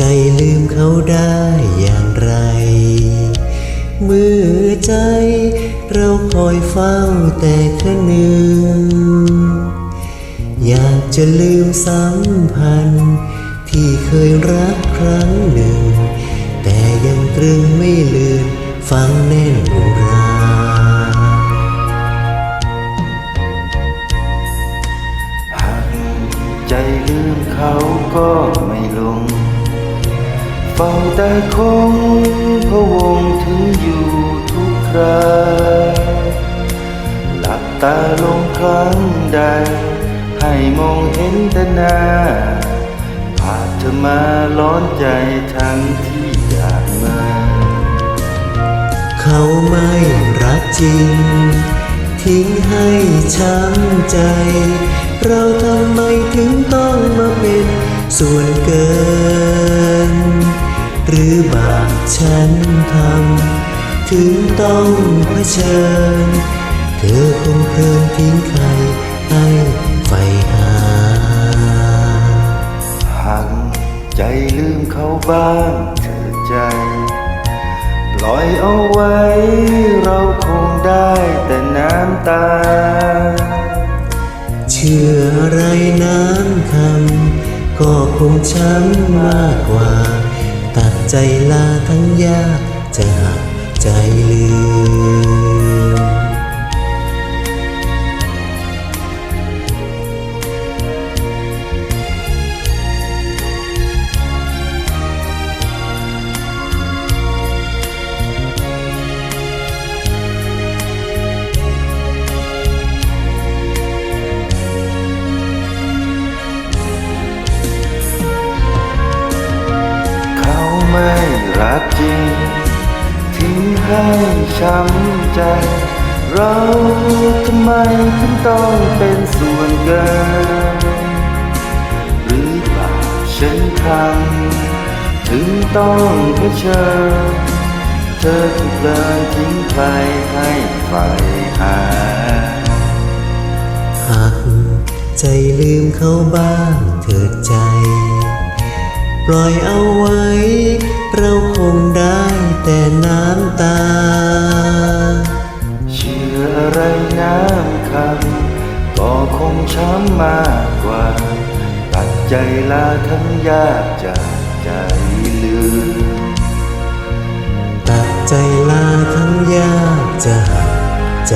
ใจลืมเขาได้อย่างไร เมื่อใจเราคอยเฝ้าแต่คะเนืองอยากจะลืมสัมพันธ์ที่เคยรักครั้งหนึ่ง แต่ยังตรึงไม่ลือนฟังแน่นอุราหากใจลืมเขาก็ไม่ลง เฝ้าแต่คงพะวงถึงอยู่ทุกคราหลับตาลงครั้งใด ให้มองเห็นแต่หน้าภาเธอมาร้อนใจทั้งที่อยากมา เขาไม่รักจริง ทิ้งให้ช้ำใจ เราทำไมถึงต้องมาเป็นส่วนเกิน หรือบาปฉันทำถึงต้องเผชิญ เธอคงเพลินทิ้งใครให้ไฟหาหากใจลืมเขาบ้างเถิดใจ ปล่อยเอาไว้เราคงได้แต่น้ำตา เชื่ออะไรน้ำคำก็คงช้ำมากกว่า ตัดใจลาทั้งยากจะหักใจลืม จริงทิ้งให้ช้ำใจ เราทำไมถึงต้องเป็นส่วนเกิน หรือบาปฉันทำถึงต้องเผชิญเธอถูกเดินทิ้งใครให้ไฟหาหักใจลืมเขาบ้างเถิดใจ ปล่อยเอาไว้ เราคงได้แต่น้ำตา เชื่ออะไรน้ำคำก็คงช้ำมากกว่า ตัดใจลาทั้งยากจากใจลืมตัดใจลาทั้งยากจะหักใจ